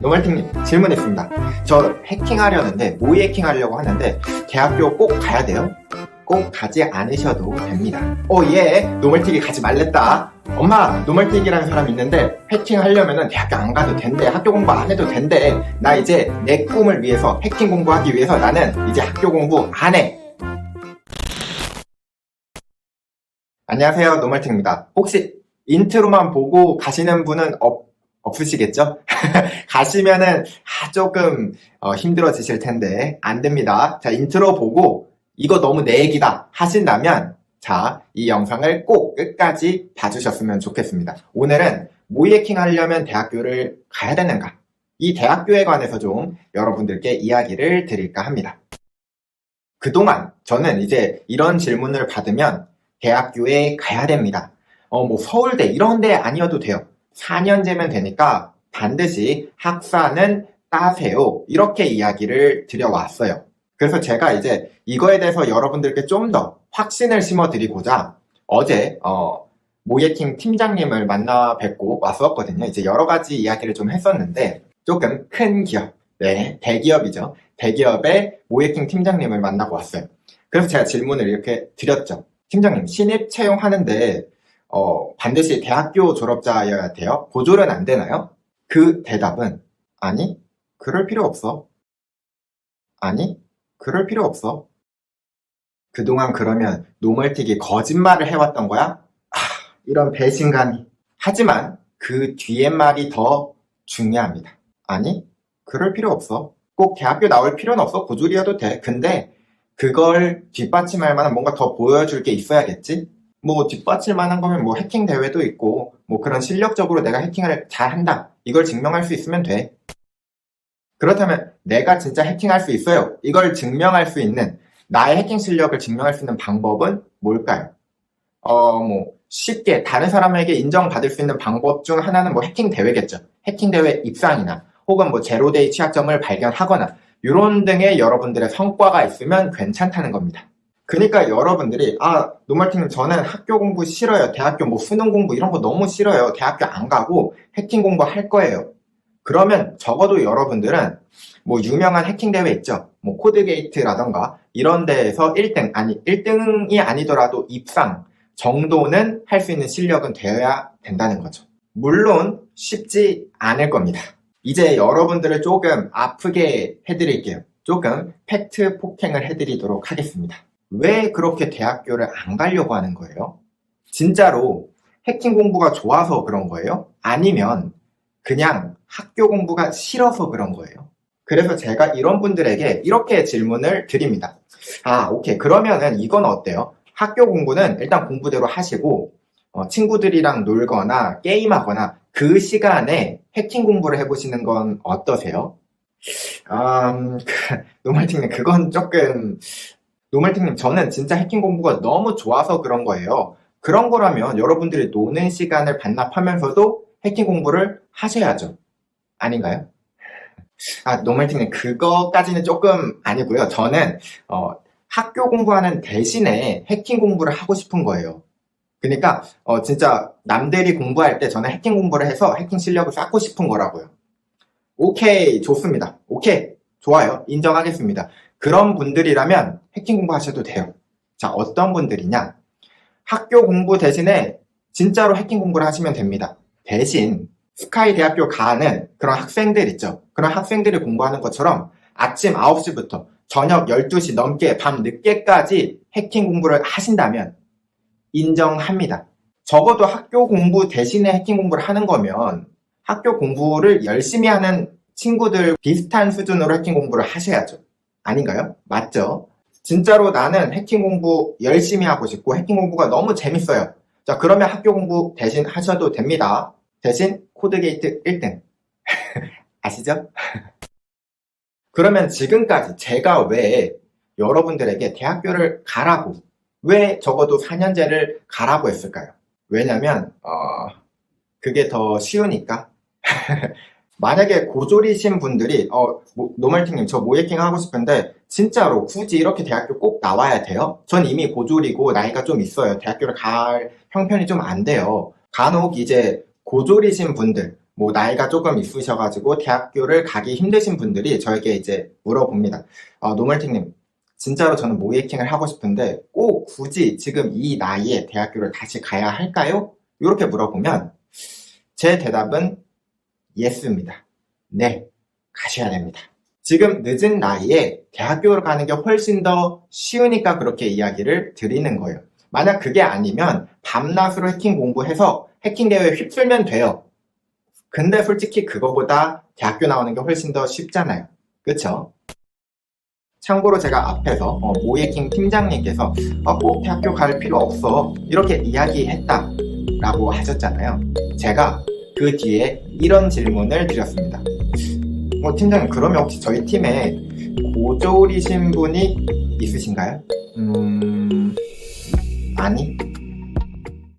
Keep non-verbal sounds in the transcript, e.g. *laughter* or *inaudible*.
노말팅님 질문 있습니다. 저 해킹하려는데 모의 해킹하려고 하는데 대학교 꼭 가야 돼요? 꼭 가지 않으셔도 됩니다. 오 예, 노멀틱이 가지 말랬다. 엄마, 노멀틱이라는 사람 있는데 해킹 하려면 대학교 안 가도 된대. 학교 공부 안 해도 된대. 나 이제 내 꿈을 위해서 해킹 공부하기 위해서 나는 이제 학교 공부 안 해. 안녕하세요, 노멀틱입니다. 혹시 인트로만 보고 가시는 분은 없, 없으시겠죠? *laughs* 가시면은 아, 조금 어, 힘들어지실 텐데 안 됩니다. 자, 인트로 보고 이거 너무 내 얘기다 하신다면 자, 이 영상을 꼭 끝까지 봐주셨으면 좋겠습니다. 오늘은 모이해킹 하려면 대학교를 가야 되는가? 이 대학교에 관해서 좀 여러분들께 이야기를 드릴까 합니다. 그동안 저는 이제 이런 질문을 받으면 대학교에 가야 됩니다. 어, 뭐 서울대 이런 데 아니어도 돼요. 4년제면 되니까 반드시 학사는 따세요. 이렇게 이야기를 드려왔어요. 그래서 제가 이제 이거에 대해서 여러분들께 좀 더 확신을 심어드리고자 어제 어, 모예킹 팀장님을 만나 뵙고 왔었거든요. 이제 여러 가지 이야기를 좀 했었는데 조금 큰 기업, 네 대기업이죠. 대기업의 모예킹 팀장님을 만나고 왔어요. 그래서 제가 질문을 이렇게 드렸죠. 팀장님 신입 채용하는데 어, 반드시 대학교 졸업자여야 돼요? 고졸은 안 되나요? 그 대답은 아니 그럴 필요 없어. 아니 그럴 필요 없어. 그동안 그러면 노멀틱이 거짓말을 해왔던 거야? 아, 이런 배신감이. 하지만 그 뒤에 말이 더 중요합니다. 아니, 그럴 필요 없어. 꼭 대학교 나올 필요는 없어. 고졸이어도 돼. 근데 그걸 뒷받침할 만한 뭔가 더 보여줄 게 있어야겠지? 뭐 뒷받칠 만한 거면 뭐 해킹 대회도 있고 뭐 그런 실력적으로 내가 해킹을 잘 한다. 이걸 증명할 수 있으면 돼. 그렇다면 내가 진짜 해킹할 수 있어요. 이걸 증명할 수 있는 나의 해킹 실력을 증명할 수 있는 방법은 뭘까요? 어, 뭐, 쉽게 다른 사람에게 인정받을 수 있는 방법 중 하나는 뭐 해킹 대회겠죠. 해킹 대회 입상이나 혹은 뭐 제로데이 취약점을 발견하거나 이런 등의 여러분들의 성과가 있으면 괜찮다는 겁니다. 그러니까 여러분들이 아 노멀팅님 저는 학교 공부 싫어요. 대학교 뭐 수능 공부 이런 거 너무 싫어요. 대학교 안 가고 해킹 공부 할 거예요. 그러면 적어도 여러분들은 뭐 유명한 해킹 대회 있죠. 뭐 코드게이트라던가 이런 데에서 1등 아니 1등이 아니더라도 입상 정도는 할 수 있는 실력은 되어야 된다는 거죠. 물론 쉽지 않을 겁니다. 이제 여러분들을 조금 아프게 해드릴게요. 조금 팩트 폭행을 해드리도록 하겠습니다. 왜 그렇게 대학교를 안 가려고 하는 거예요? 진짜로 해킹 공부가 좋아서 그런 거예요? 아니면 그냥 학교 공부가 싫어서 그런 거예요? 그래서 제가 이런 분들에게 이렇게 질문을 드립니다. 아, 오케이. 그러면은 이건 어때요? 학교 공부는 일단 공부대로 하시고, 어, 친구들이랑 놀거나 게임하거나 그 시간에 해킹 공부를 해보시는 건 어떠세요? 음, *laughs* 노말팅님, 그건 조금, 노말팅님, 저는 진짜 해킹 공부가 너무 좋아서 그런 거예요. 그런 거라면 여러분들이 노는 시간을 반납하면서도 해킹 공부를 하셔야죠. 아닌가요? 아, 노멀팅님, 그거까지는 조금 아니고요. 저는, 어, 학교 공부하는 대신에 해킹 공부를 하고 싶은 거예요. 그러니까, 어, 진짜, 남들이 공부할 때 저는 해킹 공부를 해서 해킹 실력을 쌓고 싶은 거라고요. 오케이, 좋습니다. 오케이, 좋아요. 인정하겠습니다. 그런 분들이라면 해킹 공부 하셔도 돼요. 자, 어떤 분들이냐? 학교 공부 대신에 진짜로 해킹 공부를 하시면 됩니다. 대신, 스카이 대학교 가는 그런 학생들 있죠. 그런 학생들이 공부하는 것처럼 아침 9시부터 저녁 12시 넘게 밤 늦게까지 해킹 공부를 하신다면 인정합니다. 적어도 학교 공부 대신에 해킹 공부를 하는 거면 학교 공부를 열심히 하는 친구들 비슷한 수준으로 해킹 공부를 하셔야죠. 아닌가요? 맞죠? 진짜로 나는 해킹 공부 열심히 하고 싶고 해킹 공부가 너무 재밌어요. 자, 그러면 학교 공부 대신 하셔도 됩니다. 대신 코드게이트 1등. *laughs* 아시죠? *laughs* 그러면 지금까지 제가 왜 여러분들에게 대학교를 가라고, 왜 적어도 4년제를 가라고 했을까요? 왜냐면, 어, 그게 더 쉬우니까. *laughs* 만약에 고졸이신 분들이, 어, 모- 노멀팅님, 저 모예킹 하고 싶은데, 진짜로 굳이 이렇게 대학교 꼭 나와야 돼요? 전 이미 고졸이고 나이가 좀 있어요. 대학교를 갈 형편이 좀 안 돼요. 간혹 이제 고졸이신 분들, 뭐 나이가 조금 있으셔가지고 대학교를 가기 힘드신 분들이 저에게 이제 물어봅니다. 어, 노멀팅님, 진짜로 저는 모이킹을 하고 싶은데 꼭 굳이 지금 이 나이에 대학교를 다시 가야 할까요? 이렇게 물어보면 제 대답은 예스입니다. 네, 가셔야 됩니다. 지금 늦은 나이에 대학교를 가는 게 훨씬 더 쉬우니까 그렇게 이야기를 드리는 거예요. 만약 그게 아니면 밤낮으로 해킹 공부해서 해킹 대회에 휩쓸면 돼요. 근데 솔직히 그거보다 대학교 나오는 게 훨씬 더 쉽잖아요. 그쵸? 참고로 제가 앞에서 어, 모이킹 팀장님께서 어, 꼭 대학교 갈 필요 없어 이렇게 이야기했다라고 하셨잖아요. 제가 그 뒤에 이런 질문을 드렸습니다. 어, 팀장님 그러면 혹시 저희 팀에 고졸이신 분이 있으신가요? 음... 아니